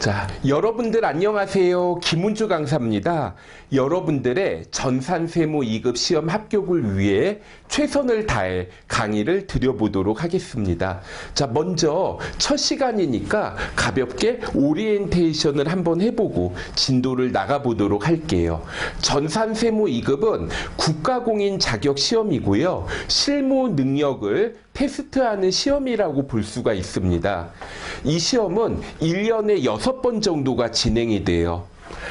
자, 여러분들 안녕하세요. 김은주 강사입니다. 여러분들의 전산세무 2급 시험 합격을 위해 최선을 다해 강의를 드려보도록 하겠습니다. 자, 먼저 첫 시간이니까 가볍게 오리엔테이션을 한번 해보고 진도를 나가보도록 할게요. 전산세무 2급은 국가공인 자격 시험이고요. 실무 능력을 테스트하는 시험이라고 볼 수가 있습니다. 이 시험은 1년에 6번 정도가 진행이 돼요.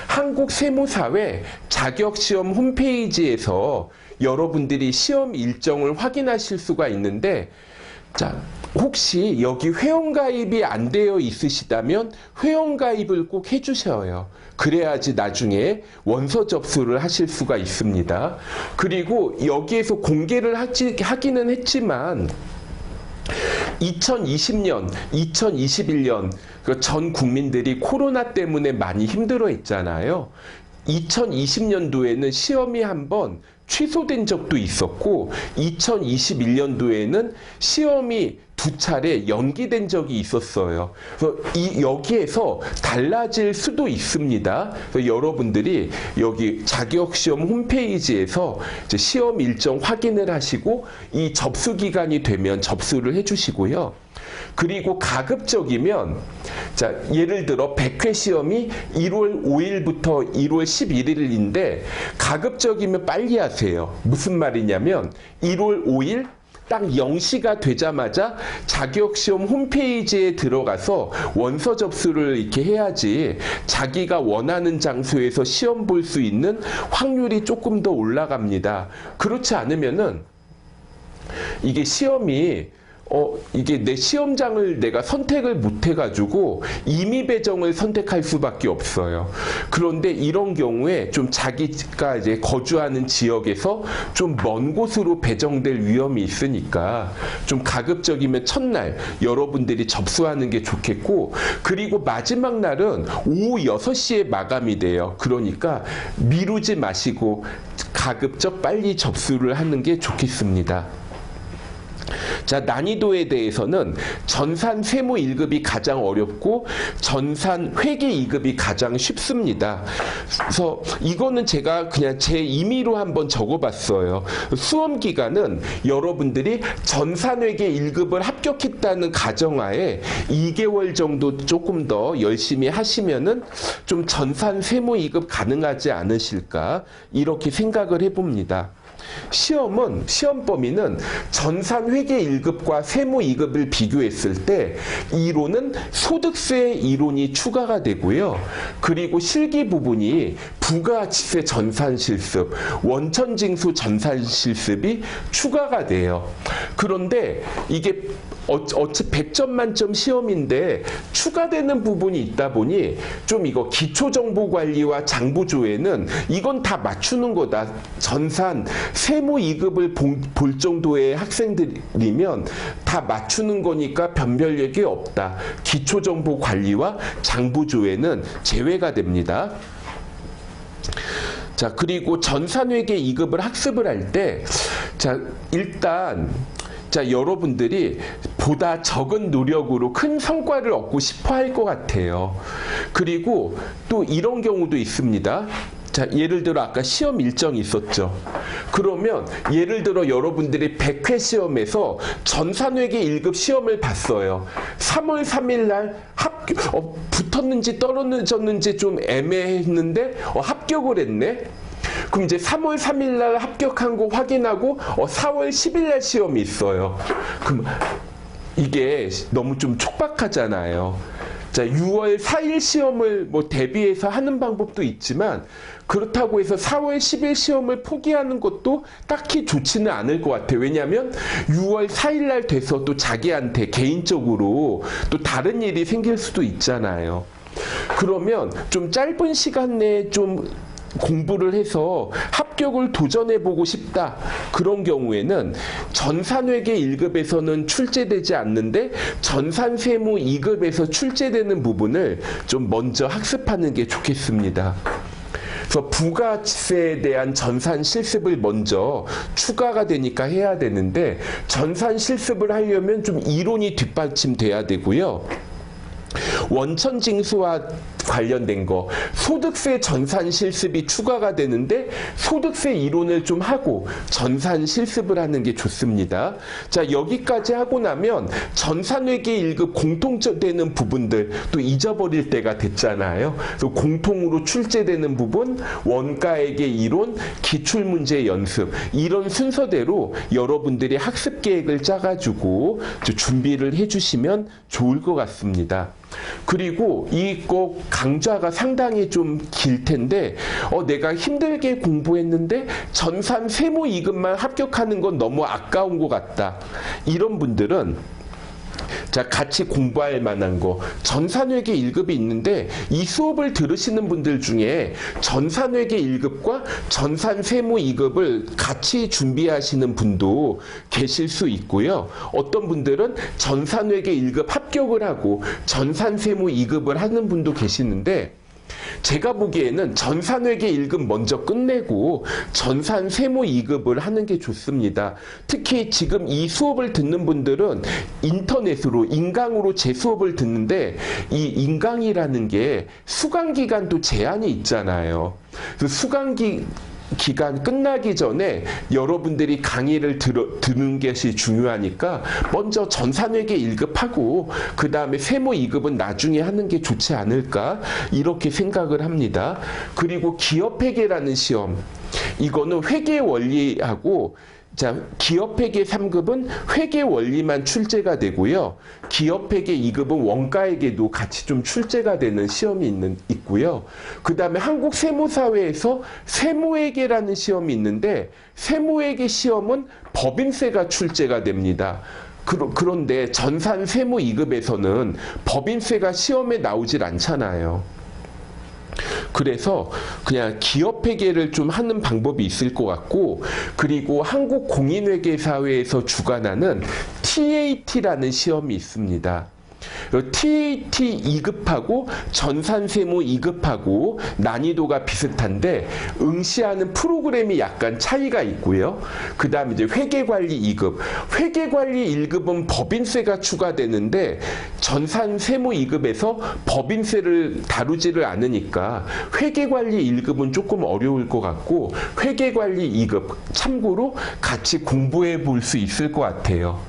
한국 세무사회 자격시험 홈페이지에서 여러분들이 시험 일정을 확인하실 수가 있는데, 자, 혹시 여기 회원가입이 안 되어 있으시다면 회원가입을 꼭 해주셔요. 그래야지 나중에 원서 접수를 하실 수가 있습니다. 그리고 여기에서 공개를 하지, 하기는 했지만, 2020년, 2021년 그전 국민들이 코로나 때문에 많이 힘들어 했잖아요. 2020년도에는 시험이 한번 취소된 적도 있었고 2021년도에는 시험이 두 차례 연기된 적이 있었어요. 그래서 이 여기에서 달라질 수도 있습니다. 그래서 여러분들이 여기 자격시험 홈페이지에서 시험 일정 확인을 하시고 이 접수 기간이 되면 접수를 해주시고요. 그리고 가급적이면 자 예를 들어 100회 시험이 1월 5일부터 1월 11일인데 가급적이면 빨리 하세요. 무슨 말이냐면 1월 5일 딱 0시가 되자마자 자격시험 홈페이지에 들어가서 원서 접수를 이렇게 해야지 자기가 원하는 장소에서 시험 볼 수 있는 확률이 조금 더 올라갑니다. 그렇지 않으면은 이게 시험이 어, 이게 내 시험장을 내가 선택을 못 해가지고 임의 배정을 선택할 수밖에 없어요. 그런데 이런 경우에 좀 자기가 이제 거주하는 지역에서 좀 먼 곳으로 배정될 위험이 있으니까 좀 가급적이면 첫날 여러분들이 접수하는 게 좋겠고 그리고 마지막 날은 오후 6시에 마감이 돼요. 그러니까 미루지 마시고 가급적 빨리 접수를 하는 게 좋겠습니다. 자, 난이도에 대해서는 전산 세무 1급이 가장 어렵고 전산 회계 2급이 가장 쉽습니다. 그래서 이거는 제가 그냥 제 임의로 한번 적어봤어요. 수험 기간은 여러분들이 전산 회계 1급을 합격했다는 가정하에 2개월 정도 조금 더 열심히 하시면은 좀 전산 세무 2급 가능하지 않으실까 이렇게 생각을 해봅니다. 시험은 시험 범위는 전산 회계 1급과 세무 2급을 비교했을 때 이론은 소득세 이론이 추가가 되고요. 그리고 실기 부분이 부가가치세 전산 실습, 원천 징수 전산 실습이 추가가 돼요. 그런데 이게 어찌 100점 만점 시험인데 추가되는 부분이 있다 보니 좀 이거 기초정보관리와 장부조회는 이건 다 맞추는 거다. 전산 세무 2급을 볼 정도의 학생들이면 다 맞추는 거니까 변별력이 없다. 기초정보관리와 장부조회는 제외가 됩니다. 자, 그리고 전산회계 2급을 학습을 할 때, 자, 일단, 자, 여러분들이 보다 적은 노력으로 큰 성과를 얻고 싶어 할 것 같아요. 그리고 또 이런 경우도 있습니다. 자, 예를 들어 아까 시험 일정이 있었죠. 그러면 예를 들어 여러분들이 100회 시험에서 전산회계 1급 시험을 봤어요. 3월 3일 날 합격, 어, 붙었는지 떨어졌는지 좀 애매했는데 어, 합격을 했네. 그럼 이제 3월 3일 날 합격한 거 확인하고 어, 4월 10일 날 시험이 있어요. 그럼 이게 너무 좀 촉박하잖아요. 자, 6월 4일 시험을 뭐 대비해서 하는 방법도 있지만 그렇다고 해서 4월 10일 시험을 포기하는 것도 딱히 좋지는 않을 것 같아요. 왜냐하면 6월 4일 날 돼서 또 자기한테 개인적으로 또 다른 일이 생길 수도 있잖아요. 그러면 좀 짧은 시간 내에 좀 공부를 해서 합격을 도전해 보고 싶다. 그런 경우에는 전산회계 1급에서는 출제되지 않는데 전산세무 2급에서 출제되는 부분을 좀 먼저 학습하는 게 좋겠습니다. 그래서 부가세에 대한 전산 실습을 먼저 추가가 되니까 해야 되는데 전산 실습을 하려면 좀 이론이 뒷받침돼야 되고요. 원천 징수와 관련된 거 소득세 전산 실습이 추가가 되는데 소득세 이론을 좀 하고 전산 실습을 하는 게 좋습니다. 자 여기까지 하고 나면 전산회계 1급 공통되는 부분들 또 잊어버릴 때가 됐잖아요. 그래서 공통으로 출제되는 부분 원가액의 이론 기출문제 연습 이런 순서대로 여러분들이 학습 계획을 짜가지고 준비를 해주시면 좋을 것 같습니다. 그리고 이거 강좌가 상당히 좀 길 텐데 어 내가 힘들게 공부했는데 전산 세무 2급만 합격하는 건 너무 아까운 것 같다. 이런 분들은 자, 같이 공부할 만한 거. 전산회계 1급이 있는데 이 수업을 들으시는 분들 중에 전산회계 1급과 전산세무 2급을 같이 준비하시는 분도 계실 수 있고요. 어떤 분들은 전산회계 1급 합격을 하고 전산세무 2급을 하는 분도 계시는데 제가 보기에는 전산회계 1급 먼저 끝내고 전산 세무 2급을 하는 게 좋습니다. 특히 지금 이 수업을 듣는 분들은 인터넷으로 인강으로 제 수업을 듣는데 이 인강이라는 게 수강 기간도 제한이 있잖아요. 그 수강 기 기간 끝나기 전에 여러분들이 강의를 들어, 듣는 것이 중요하니까 먼저 전산회계 1급하고 그 다음에 세무 2급은 나중에 하는 게 좋지 않을까 이렇게 생각을 합니다. 그리고 기업회계라는 시험 이거는 회계 원리하고 자, 기업회계 3급은 회계 원리만 출제가 되고요. 기업회계 2급은 원가에게도 같이 좀 출제가 되는 시험이 있는, 있고요. 그 다음에 한국 세무사회에서 세무회계라는 시험이 있는데, 세무회계 시험은 법인세가 출제가 됩니다. 그런데 전산 세무 2급에서는 법인세가 시험에 나오질 않잖아요. 그래서 그냥 기업 회계를 좀 하는 방법이 있을 것 같고 그리고 한국 공인회계 사회에서 주관하는 TAT라는 시험이 있습니다. TAT 2급하고 전산세무 2급하고 난이도가 비슷한데 응시하는 프로그램이 약간 차이가 있고요. 그 다음에 이제 회계관리 2급. 회계관리 1급은 법인세가 추가되는데 전산세무 2급에서 법인세를 다루지를 않으니까 회계관리 1급은 조금 어려울 것 같고 회계관리 2급 참고로 같이 공부해 볼 수 있을 것 같아요.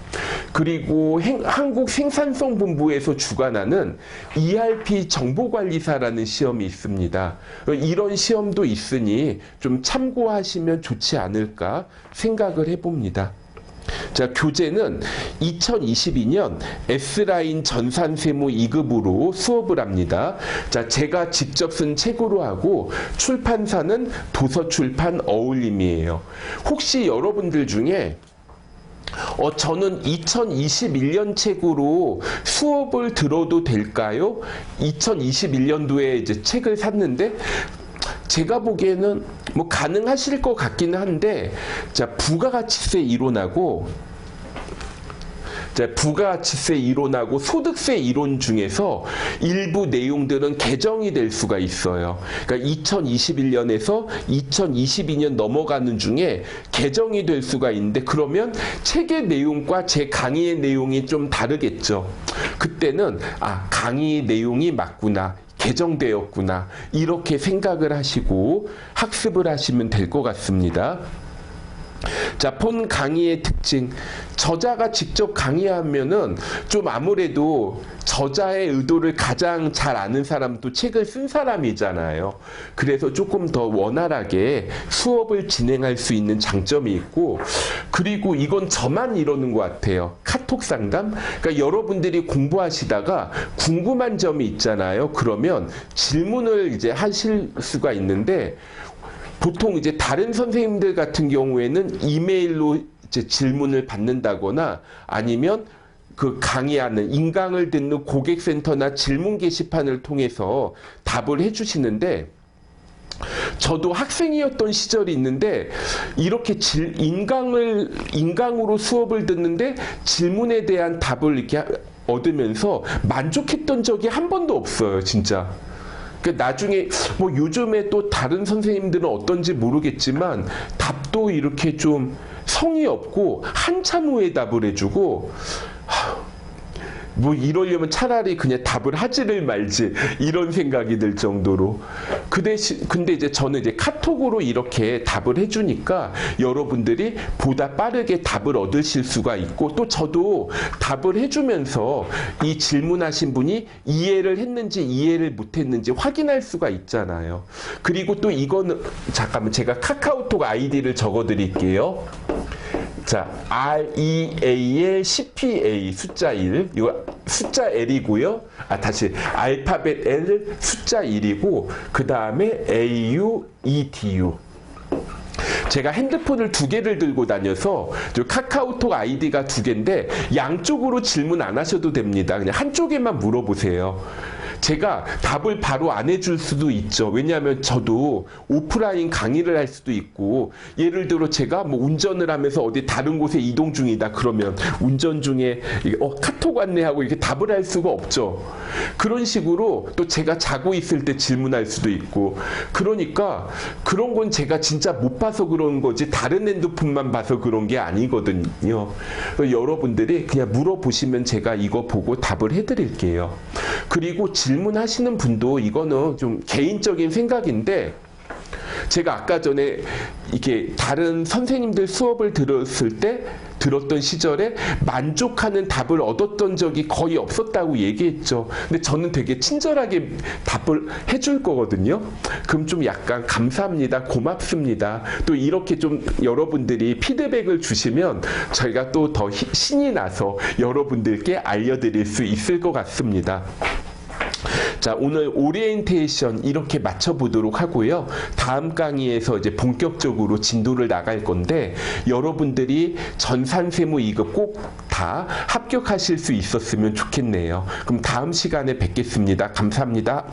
그리고 행, 한국 생산성 본부에서 주관하는 ERP 정보관리사라는 시험이 있습니다. 이런 시험도 있으니 좀 참고하시면 좋지 않을까 생각을 해봅니다. 자, 교재는 2022년 S라인 전산 세무 2급으로 수업을 합니다. 자, 제가 직접 쓴 책으로 하고 출판사는 도서출판 어울림이에요. 혹시 여러분들 중에 어, 저는 2021년 책으로 수업을 들어도 될까요? 2021년도에 이제 책을 샀는데 제가 보기에는 뭐 가능하실 것 같기는 한데 자 부가가치세 이론하고 부가가치세 이론하고 소득세 이론 중에서 일부 내용들은 개정이 될 수가 있어요. 그러니까 2021년에서 2022년 넘어가는 중에 개정이 될 수가 있는데 그러면 책의 내용과 제 강의의 내용이 좀 다르겠죠. 그때는 아 강의 내용이 맞구나. 개정되었구나. 이렇게 생각을 하시고 학습을 하시면 될 것 같습니다. 자, 본 강의의 특징. 저자가 직접 강의하면은 좀 아무래도 저자의 의도를 가장 잘 아는 사람도 책을 쓴 사람이잖아요. 그래서 조금 더 원활하게 수업을 진행할 수 있는 장점이 있고, 그리고 이건 저만 이러는 것 같아요. 카톡 상담? 그러니까 여러분들이 공부하시다가 궁금한 점이 있잖아요. 그러면 질문을 이제 하실 수가 있는데, 보통 이제 다른 선생님들 같은 경우에는 이메일로 이제 질문을 받는다거나 아니면 그 강의하는 인강을 듣는 고객센터나 질문 게시판을 통해서 답을 해주시는데 저도 학생이었던 시절이 있는데 이렇게 질, 인강을 인강으로 수업을 듣는데 질문에 대한 답을 이렇게 얻으면서 만족했던 적이 한 번도 없어요, 진짜. 그 나중에 뭐 요즘에 또 다른 선생님들은 어떤지 모르겠지만 답도 이렇게 좀 성의 없고 한참 후에 답을 해주고 뭐 이러려면 차라리 그냥 답을 하지를 말지 이런 생각이 들 정도로 그 대신 근데 이제 저는 이제 카톡으로 이렇게 답을 해주니까 여러분들이 보다 빠르게 답을 얻으실 수가 있고 또 저도 답을 해주면서 이 질문하신 분이 이해를 했는지 이해를 못했는지 확인할 수가 있잖아요. 그리고 또 이거는 잠깐만 제가 카카오톡 아이디를 적어드릴게요. 자, REAL CPA 숫자 1. 이거 숫자 L이고요. 아, 다시 알파벳 L 숫자 1이고 그 다음에 AU EDU. 제가 핸드폰을 두 개를 들고 다녀서 저 카카오톡 아이디가 두 개인데 양쪽으로 질문 안 하셔도 됩니다. 그냥 한쪽에만 물어보세요. 제가 답을 바로 안 해줄 수도 있죠. 왜냐하면 저도 오프라인 강의를 할 수도 있고 예를 들어 제가 뭐 운전을 하면서 어디 다른 곳에 이동 중이다 그러면 운전 중에 어 카톡 왔네하고 이렇게 답을 할 수가 없죠. 그런 식으로 또 제가 자고 있을 때 질문할 수도 있고 그러니까 그런 건 제가 진짜 못 봐서 그런 거지 다른 핸드폰만 봐서 그런 게 아니거든요. 여러분들이 그냥 물어보시면 제가 이거 보고 답을 해드릴게요. 그리고 질문하시는 분도 이거는 좀 개인적인 생각인데 제가 아까 전에 이게 다른 선생님들 수업을 들었을 때 들었던 시절에 만족하는 답을 얻었던 적이 거의 없었다고 얘기했죠. 근데 저는 되게 친절하게 답을 해줄 거거든요. 그럼 좀 약간 감사합니다. 고맙습니다. 또 이렇게 좀 여러분들이 피드백을 주시면 저희가 또 더 신이 나서 여러분들께 알려드릴 수 있을 것 같습니다. 자, 오늘 오리엔테이션 이렇게 맞춰보도록 하고요. 다음 강의에서 이제 본격적으로 진도를 나갈 건데, 여러분들이 전산세무 2급 꼭 다 합격하실 수 있었으면 좋겠네요. 그럼 다음 시간에 뵙겠습니다. 감사합니다.